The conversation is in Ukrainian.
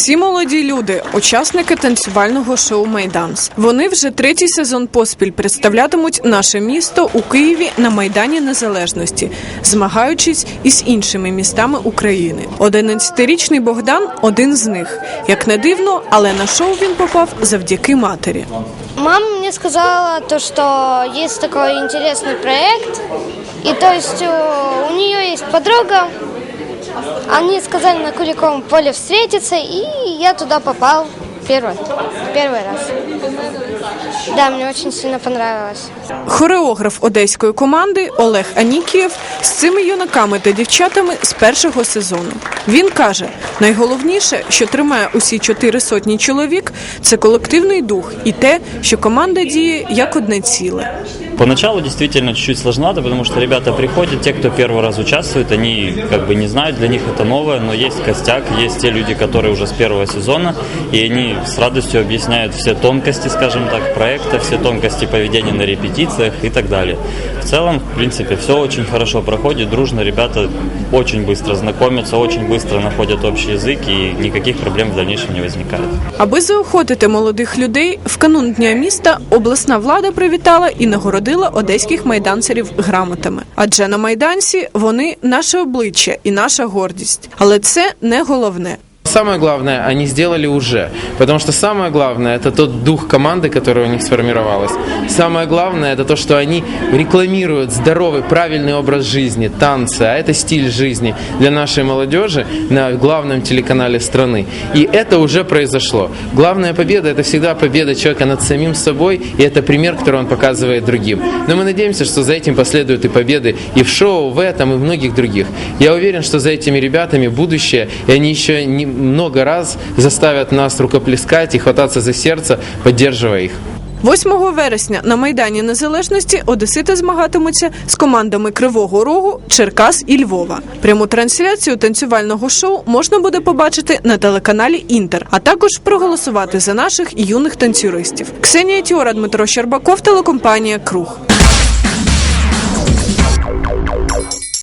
Ці молоді люди, учасники танцювального шоу Майданс. Вони вже третій сезон поспіль представлятимуть наше місто у Києві на Майдані Незалежності, змагаючись із іншими містами України. 11-річний Богдан один з них. Як не дивно, але на шоу він попав завдяки матері. Мама мне сказала что есть такой интересный проект, и то есть э, у нее есть подруга, они сказали на Куликовом поле встретиться, и я туда попал первый, первый раз. Да, мне очень сильно понравилось. Хореограф одеської команди Олег Анікієв з цими юнаками та дівчатами з першого сезону. Він каже: найголовніше, що тримає усі чотири сотні чоловік, це колективний дух і те, що команда діє як одне ціле. Поначалу действительно чуть-чуть сложновато, потому что ребята приходят, те, кто первый раз участвует, они как бы не знают, для них это новое, но есть костяк, есть те люди, которые уже с первого сезона, и они с радостью объясняют все тонкости, скажем так, проекта, все тонкости поведения на репетициях и так далее. В целом, в принципе, все очень хорошо проходит, дружно, ребята очень быстро знакомятся, очень быстро находят общий язык, и никаких проблем в дальнейшем не возникает. Аби заохотити молодих людей, в канун дня міста обласна влада привітала і нагородила одеських майданцерів грамотами. Адже на майданці вони наше обличчя і наша гордість. Але це не головне. Самое главное они сделали уже, потому что самое главное это тот дух команды, которая у них сформировалась. Самое главное это то, что они рекламируют здоровый, правильный образ жизни, танцы, а это стиль жизни для нашей молодежи на главном телеканале страны. И это уже произошло. Главная победа это всегда победа человека над самим собой, и это пример, который он показывает другим. Но мы надеемся, что за этим последуют и победы и в шоу, в этом, и в многих других. Я уверен, что за этими ребятами будущее, и они еще не много раз заставят нас рукоплескать и хвататься за сердце, поддерживая их. 8 вересня на Майдані Незалежності Одесити змагатимуться з командами Кривого Рогу, Черкас і Львова. Пряму трансляцію танцювального шоу можна буде побачити на телеканалі Інтер, а також проголосувати за наших юних танцюристів. Ксенія Тіора, Дмитро Щербаков, телекомпанія Круг.